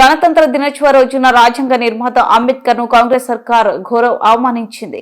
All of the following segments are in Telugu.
గణతంత్ర దినోత్సవ రోజున రాజ్యాంగ నిర్మాత అంబేద్కర్ను కాంగ్రెస్ సర్కార్ ఘోర అవమానించింది.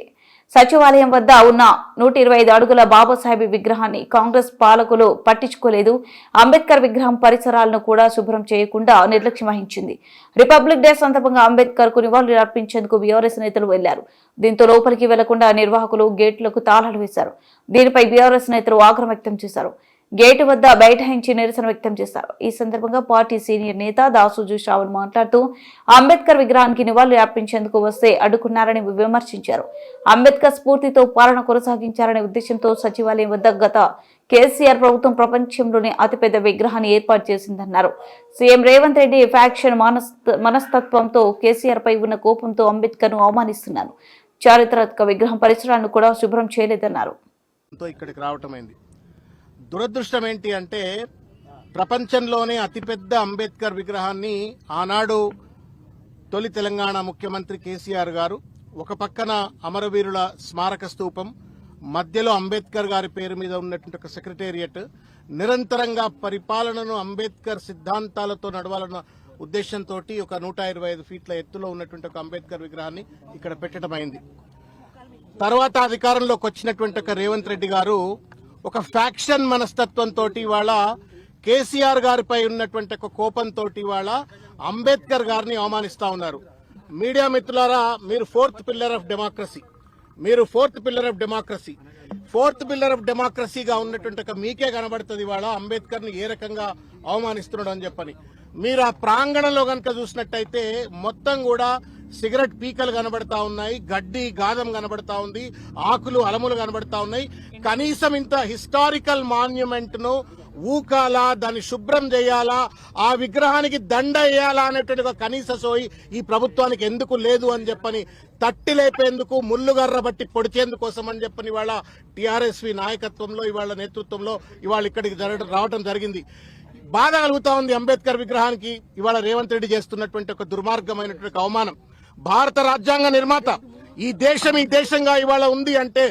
సచివాలయం వద్ద ఉన్న నూట ఇరవై ఐదు అడుగుల బాబాసాహెబ్ విగ్రహాన్ని కాంగ్రెస్ పాలకులు పట్టించుకోలేదు. అంబేద్కర్ విగ్రహం పరిసరాలను కూడా శుభ్రం చేయకుండా నిర్లక్ష్యం వహించింది. రిపబ్లిక్ డే సందర్భంగా అంబేద్కర్కు నివాళులు అర్పించేందుకు బీఆర్ఎస్ నేతలు వెళ్ళారు. దీంతో లోపలికి వెళ్ళకుండా నిర్వాహకులు గేట్లకు తాళాలు వేశారు. దీనిపై బీఆర్ఎస్ నేతలు ఆగ్రహం వ్యక్తం చేశారు. గేటు వద్ద బైఠాయించి నిరసన వ్యక్తం చేశారు. ఈ సందర్భంగా పార్టీ సీనియర్ నేత దాసుజు శ్రావణ్ మాట్లాడుతూ అంబేద్కర్ విగ్రహానికి నివాళులు అర్పించేందుకు వస్తే అడ్డుకున్నారని విమర్శించారు. అంబేద్కర్ స్ఫూర్తితో పాలన కొనసాగించారనే ఉద్దేశంతో సచివాలయం వద్ద గత కేసీఆర్ ప్రభుత్వం ప్రపంచంలోనే అతిపెద్ద విగ్రహాన్ని ఏర్పాటు చేసిందన్నారు. సీఎం రేవంత్ రెడ్డి ఫ్యాక్షన్ మనస్తత్వంతో కేసీఆర్ పై ఉన్న కోపంతో అంబేద్కర్ను అవమానిస్తున్నారు. చారిత్రాత్మక విగ్రహం పరిసరాలను కూడా శుభ్రం చేయలేదన్నారు. ఇక్కడికి రావటమైంది. దురదృష్టం ఏంటి అంటే ప్రపంచంలోనే అతిపెద్ద అంబేద్కర్ విగ్రహాన్ని ఆనాడు తొలి తెలంగాణ ముఖ్యమంత్రి కేసీఆర్ గారు ఒక పక్కన అమరవీరుల స్మారక స్తూపం మధ్యలో అంబేద్కర్ గారి పేరు మీద ఉన్నటువంటి ఒక సెక్రటేరియట్ నిరంతరంగా పరిపాలనను అంబేద్కర్ సిద్ధాంతాలతో నడవాలన్న ఉద్దేశంతో ఒక నూట ఇరవై ఐదు ఫీట్ల ఎత్తులో ఉన్నటువంటి ఒక అంబేద్కర్ విగ్రహాన్ని ఇక్కడ పెట్టడం అయింది తర్వాత అధికారంలోకి వచ్చినటువంటి ఒక రేవంత్ రెడ్డి గారు ఒక ఫ్యాక్షన్ మనస్తత్వంతో ఇవాళ కేసీఆర్ గారిపై ఉన్నటువంటి ఒక కోపంతో ఇవాళ అంబేద్కర్ గారిని అవమానిస్తా ఉన్నారు. మీడియా మిత్రులారా మీరు ఫోర్త్ పిల్లర్ ఆఫ్ డెమోక్రసీ. మీరు fourth pillar of democracy. Fourth pillar of డెమోక్రసీగా ఉన్నటువంటి ఒక మీకే కనబడుతుంది ఇవాళ అంబేద్కర్ని ఏ రకంగా అవమానిస్తున్నాడు అని చెప్పని. మీరు ఆ ప్రాంగణంలో కనుక చూసినట్టయితే మొత్తం కూడా సిగరెట్ పీకలు కనబడతా ఉన్నాయి గడ్డి గాదం కనబడతా ఉంది ఆకులు అలములు కనబడతా ఉన్నాయి. కనీసం ఇంత హిస్టారికల్ మాన్యుమెంట్ను ఊకాలా దాన్ని శుభ్రం చేయాలా ఆ విగ్రహానికి దండ వేయాలా అనేటువంటి ఒక కనీస సోయి ఈ ప్రభుత్వానికి ఎందుకు లేదు అని చెప్పని తట్టి లేపేందుకు ముళ్ళుగర్ర బట్టి పొడిచేందుకోసం అని చెప్పని ఇవాళ టిఆర్ఎస్వి నాయకత్వంలో ఇవాళ నేతృత్వంలో ఇవాళ ఇక్కడికి జరగడం రావడం జరిగింది. బాధ కలుగుతా ఉంది అంబేద్కర్ విగ్రహానికి ఇవాళ రేవంత్ రెడ్డి చేస్తున్నటువంటి ఒక దుర్మార్గమైనటువంటి అవమానం. భారత రాజ్యాంగ నిర్మాత. ఈ దేశం ఈ దేశంగా ఇవాళ ఉంది అంటే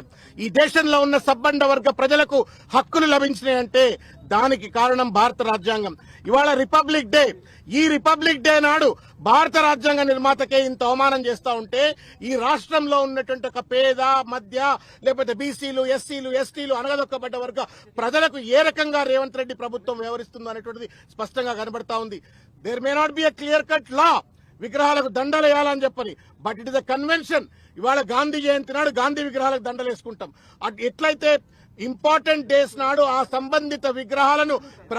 ఈ దేశంలో ఉన్న సబ్బండ వర్గ ప్రజలకు హక్కులు లభించినాయి అంటే దానికి కారణం భారత రాజ్యాంగం. ఇవాళ రిపబ్లిక్ డే. ఈ రిపబ్లిక్ డే నాడు భారత రాజ్యాంగ నిర్మాతకే ఇంత అవమానం చేస్తా ఉంటే ఈ రాష్ట్రంలో ఉన్నటువంటి ఒక పేద మధ్య లేకపోతే బీసీలు ఎస్సీలు ఎస్టీలు అనగదొక్కబడ్డ వర్గ ప్రజలకు ఏ రకంగా రేవంత్ రెడ్డి ప్రభుత్వం వ్యవహరిస్తుందో అనేటువంటిది స్పష్టంగా కనబడతా ఉంది. There may not be a clear cut law విగ్రహాలకు దండలు వేయాలని చెప్పని. But it is a convention ఇవాళ గాంధీ జయంతి నాడు గాంధీ విగ్రహాలకు దండలు వేసుకుంటాం. అట్ ఎట్లయితే ఇంపార్టెంట్ డేస్ నాడు ఆ సంబంధిత విగ్రహాలను